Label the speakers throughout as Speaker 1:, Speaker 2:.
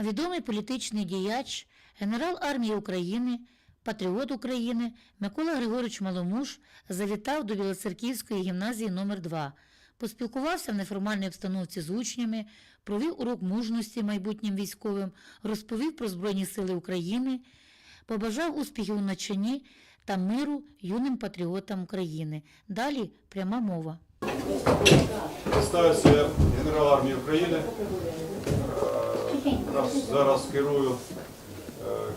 Speaker 1: відомий політичний діяч, генерал армії України, патріот України Микола Григорович Маломуш завітав до Білоцерківської гімназії номер 2 поспілкувався в неформальній обстановці з учнями, провів урок мужності майбутнім військовим, розповів про Збройні Сили України, побажав успіхів у навчанні та миру юним патріотам України. Далі пряма мова.
Speaker 2: Представився генерал армії України. Якраз зараз керую е,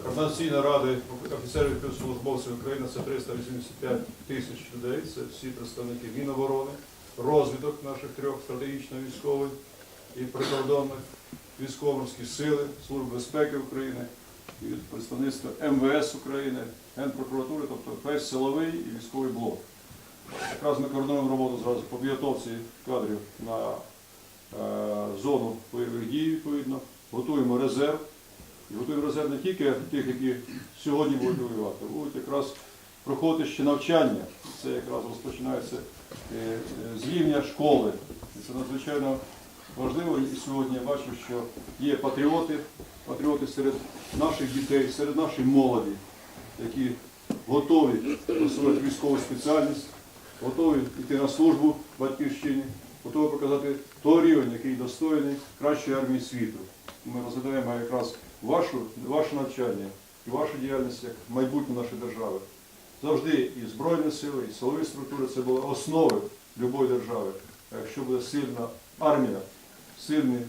Speaker 2: Координаційною радою офіцерів і службовців України. Це 385 тисяч людей. Це всі представники Міноборони, розвідок наших трьох стратегічно-військових і прикордонних, військово-морські сили, Служби безпеки України, і представництво МВС України, Генпрокуратури, тобто весь силовий і військовий блок. Якраз ми координуємо роботу зразу по підготовці кадрів на е, зону бойових дій, відповідно. Готуємо резерв. І готуємо резерв не тільки тих, які сьогодні будуть воювати, будуть якраз проходити ще навчання. Це якраз розпочинається е, е, з рівня школи. І це надзвичайно важливо. І сьогодні я бачу, що є патріоти, патріоти серед наших дітей, серед нашої молоді, які готові освоїти військову спеціальність, готові йти на службу батьківщині, готові показати той рівень, який достойний кращої армії світу. Ми розглядаємо якраз вашу, ваше навчання і вашу діяльність як майбутнє нашої держави. Завжди і Збройні сили, і силові структури це були основи будь-якої держави. А якщо буде сильна армія, сильні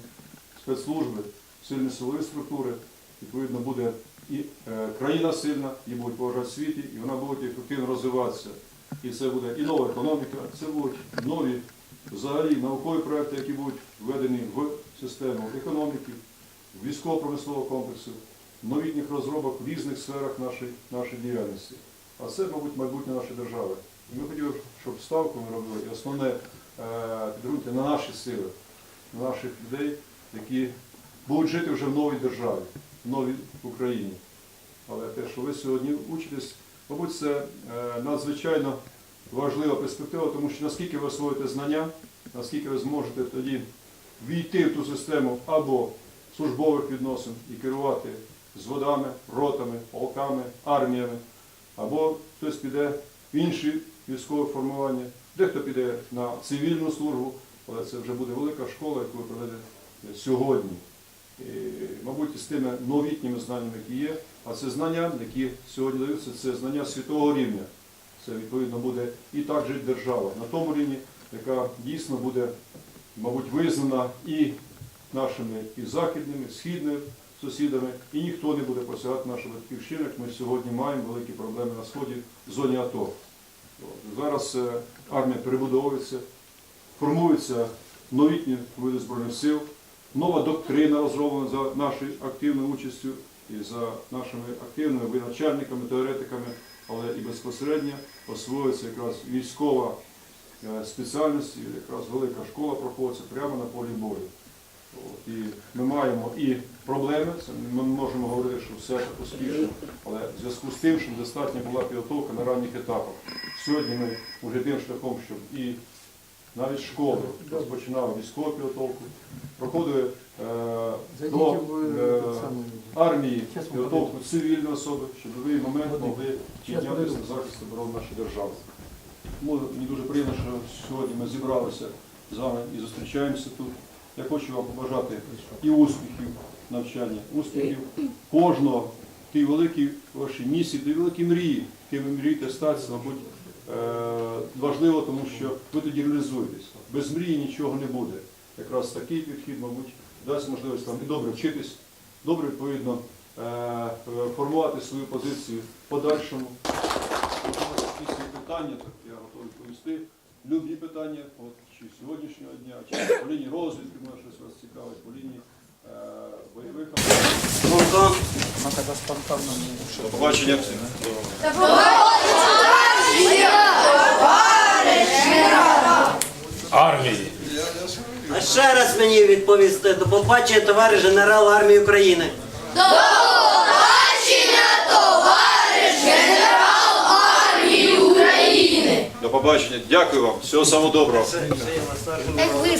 Speaker 2: спецслужби, сильні силові структури, відповідно буде і е, країна сильна, її будуть поважати світі, і вона буде ефективно розвиватися. І це буде і нова економіка, це будуть нові взагалі наукові проекти, які будуть введені в систему економіки, військово-промислового комплексу, новітніх розробок в різних сферах нашої, нашої діяльності. А це, мабуть, майбутнє нашої держави. І ми хотіли, щоб ставку ми робили, і основне е, підґрунтя на наші сили, на наших людей, які будуть жити вже в новій державі, в новій Україні. Але те, що ви сьогодні учитесь, мабуть, це е, надзвичайно важлива перспектива, тому що наскільки ви освоїте знання, наскільки ви зможете тоді війти в ту систему або службових відносин і керувати зводами, ротами, полками, арміями, або хтось піде в інші військові формування, дехто піде на цивільну службу, але це вже буде велика школа, яку ви проведете сьогодні. І, мабуть, з тими новітніми знаннями, які є, а це знання, які сьогодні даються, це знання світового рівня. Це відповідно буде і так жити держава на тому рівні, яка дійсно буде, мабуть, визнана і нашими і західними, і східними сусідами, і ніхто не буде посягати нашу батьківщину, як ми сьогодні маємо великі проблеми на сході в зоні АТО. Зараз е, армія перебудовується, формуються новітні види збройних сил, нова доктрина розроблена за нашою активною участю і за нашими активними виначальниками, теоретиками, але і безпосередньо освоюється якраз військова е, спеціальність, якраз велика школа проходиться прямо на полі бою. Маємо і проблеми, ми можемо говорити, що все так успішно, але в зв'язку з тим, що достатньо була підготовка на ранніх етапах. Сьогодні ми вже тим шляхом, щоб і навіть школи розпочинали військову підготовку, проходили е, до е, армії підготовку цивільної особи, щоб в будь-який момент могли піднятися на захист оборони нашої держави. Тому мені дуже приємно, що сьогодні ми зібралися з вами і зустрічаємося тут. Я хочу вам побажати і успіхів навчання, успіхів кожного тій великій вашій місії, тій великій мрії, яким ви мрієте статися, мабуть, е, важливо, тому що ви тоді реалізуєтесь. Без мрії нічого не буде. Якраз такий підхід, мабуть, дасть можливість вам і добре вчитись, добре відповідно е, формувати свою позицію в подальшому. Якщо питання, так я готовий відповісти. Любі питання, от, чи сьогоднішнього дня, чи по лінії розвідки, може щось вас цікавить, по лінії е, бойових. До побачення всім.
Speaker 3: армії.
Speaker 4: А ще раз мені відповісти до побачення, товариш генерал армії України.
Speaker 2: До побачення. Дякую вам. Всього самого доброго.
Speaker 3: такої